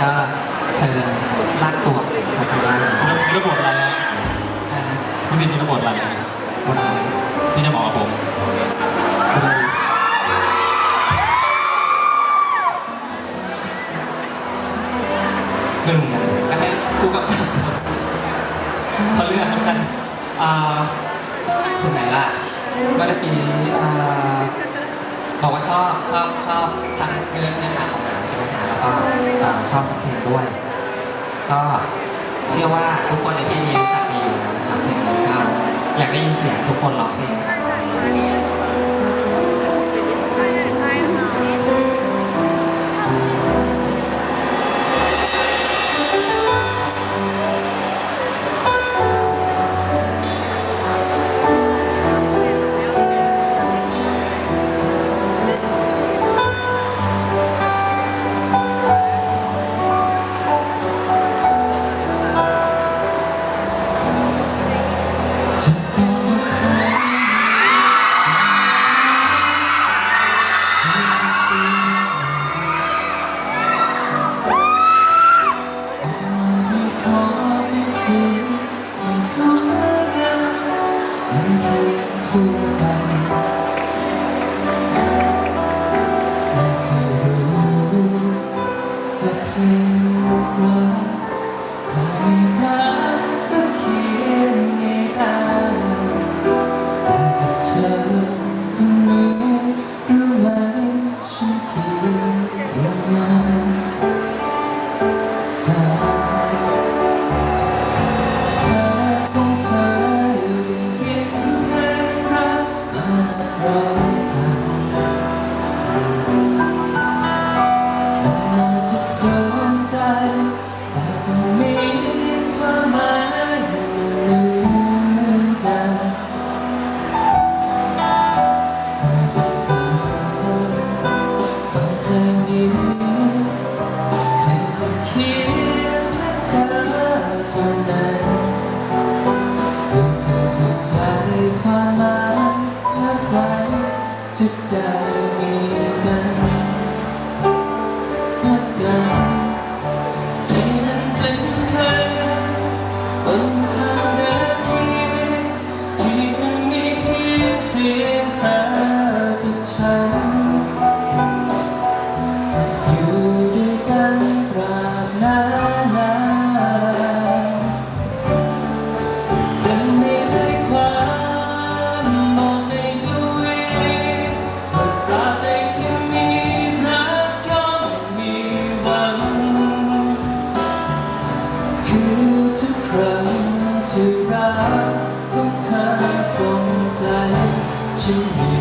ก็เชิญลากตัวไปที่บ้านมีระบบอะไรนะใช่นะพี่ซีมีระบบอะไรนะบนอะไรที่จะบอกกับผมบนอะไรไม่รู้เหมือนกันก็ให้ผู้กำกับเขาเลือกแล้วกันอ่าถึงไหนล่ะเมื่อกี้อ่าบอกว่าชอบชอบชอบทั้งเรื่องเนื้อหาของ แล้วก็ชอบเพลงด้วย ก็เชื่อว่าทุกคนในที่นี้รู้จักดีอยู่แล้วนะครับเพลงนี้ก็อยากได้ยินเสียงทุกคนร้องเพลงนะ มันเพลงทั่วไปและเคยรู้ว่าเพลงรัก to me.